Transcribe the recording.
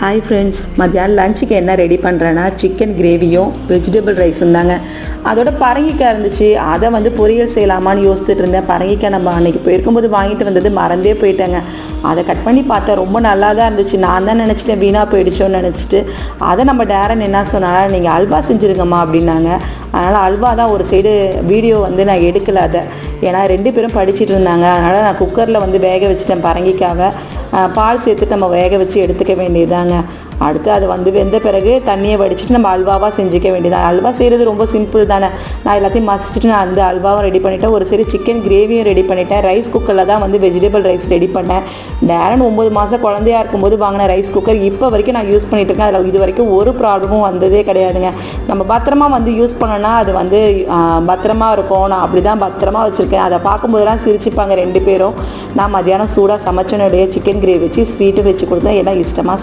Hi friends மத்தியானம் லஞ்சுக்கு என்ன ரெடி பண்ணுறேன்னா சிக்கன் கிரேவியும் வெஜிடபிள் ரைஸும் தாங்க. அதோட பரங்கிக்காய் இருந்துச்சு. அதை வந்து பொரியல் செய்யலாமான்னு யோசிச்சுட்டு இருந்தேன். பரங்கிக்காய் நம்ம அன்னைக்கு போயிருக்கும்போது வாங்கிட்டு வந்தது மறந்தே போயிட்டேங்க. அதை கட் பண்ணி பார்த்தேன் ரொம்ப நல்லா தான் இருந்துச்சு. நான் தான் நினச்சிட்டேன் வீணாக போயிடுச்சோன்னு நினச்சிட்டு. அதை நம்ம டேரன் என்ன சொன்னால் நீங்கள் அல்வா செஞ்சுருங்கம்மா அப்படின்னாங்க. அதனால் அல்வா தான் ஒரு சைடு வீடியோ வந்து நான் எடுக்கல அதை. ஏன்னா ரெண்டு பேரும் படிச்சிட்டு இருந்தாங்க. அதனால் நான் குக்கரில் வந்து வேக வச்சுட்டேன் பரங்கிக்காவை. பால் சேர்த்து நம்ம வேக வச்சு எடுத்துக்க வேண்டியதாங்க அடுத்து அது வந்து வெந்த பிறகு தண்ணியை வடிச்சிட்டு நம்ம அல்வாவாக செஞ்சுக்க வேண்டியதான் அல்வா செய்கிறது ரொம்ப சிம்பிள் தானே. நான் எல்லாத்தையும் மசிச்சுட்டு நான் அந்த அல்வாவும் ரெடி பண்ணிட்டேன். ஒரு சரி சிக்கன் கிரேவியும் ரெடி பண்ணிட்டேன். ரைஸ் குக்கரில் தான் வந்து வெஜிடபிள் ரைஸ் ரெடி பண்ணேன். நேரம் ஒம்பது மாதம் குழந்தையா இருக்கும்போது வாங்கின ரைஸ் குக்கர் இப்போ வரைக்கும் நான் யூஸ் பண்ணிட்டு இருக்கேன். அதில் இது வரைக்கும் ஒரு ப்ராப்ளமும் வந்ததே கிடையாதுங்க. நம்ம பத்திரமா வந்து யூஸ் பண்ணோன்னா அது வந்து பத்திரமா இருக்கும். நான் அப்படி தான் பத்திரமா வச்சுருக்கேன். அதை பார்க்கும்போதெல்லாம் சிரிச்சுப்பாங்க ரெண்டு பேரும். நான் மதியானம் சூடாக சமைச்சனுடைய சிக்கன் கிரேவி வச்சு ஸ்வீட்டு வச்சு கொடுத்தேன். எல்லாம் இஷ்டமாக